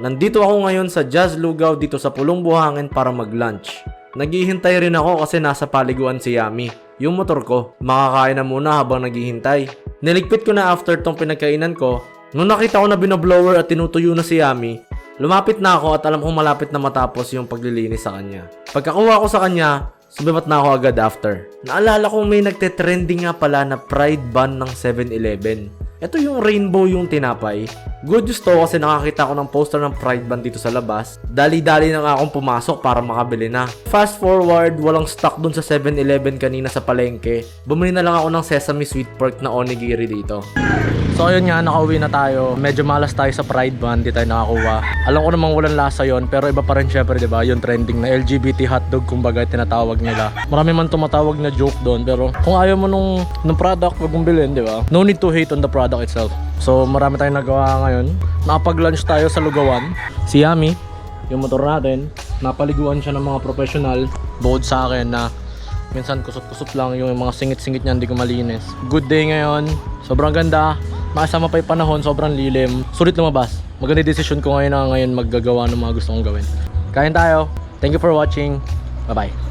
Nandito ako ngayon sa Jazz Lugaw dito sa Pulong Buhangin para mag-lunch. Naghihintay rin ako kasi nasa paliguan si Yami. Yung motor ko, makakain na muna habang naghihintay. Niligpit ko na after tong pinagkainan ko. Nung nakita ko na binoblower at tinutuyo na si Yami, lumapit na ako at alam kong malapit na matapos yung paglilinis sa kanya. Pagkakuha ko sa kanya, sumibat na ako agad after. Naalala kong may nagte-trending nga pala na pride ban ng 7-Eleven. Ito yung rainbow yung tinapay. Good news to kasi nakakita ko ng poster ng Pride Band dito sa labas. Dali-dali na nga akong pumasok para makabili na. Fast forward, walang stock dun sa 7-Eleven kanina sa palengke. Bumili na lang ako ng sesame sweet pork na onigiri dito. So ayun nga, nakauwi na tayo. Medyo malas tayo sa Pride Band, di tayo nakakuha. Alam ko namang walang lasa yon pero iba pa rin syempre, di ba? Yung trending na LGBT hotdog, kumbaga tinatawag nila. Marami man tumatawag na joke doon, pero kung ayaw mo nung, nung product, wag mong bilhin, di ba? No need to hate on the product itself. So marami tayong nagawa ngayon. Nakapag-lunch tayo sa Lugawan. Si Yami, yung motor natin, napaliguan siya ng mga professional. Bukod sa akin na minsan kusot-kusot lang yung mga singit-singit niya, hindi ko malinis. Good day ngayon. Sobrang ganda. Makasama pa yung panahon, sobrang lilim. Sulit lumabas. Maganda decision ko ngayon na ngayon maggagawa ng mga gusto kong gawin. Kain tayo. Thank you for watching. Bye-bye.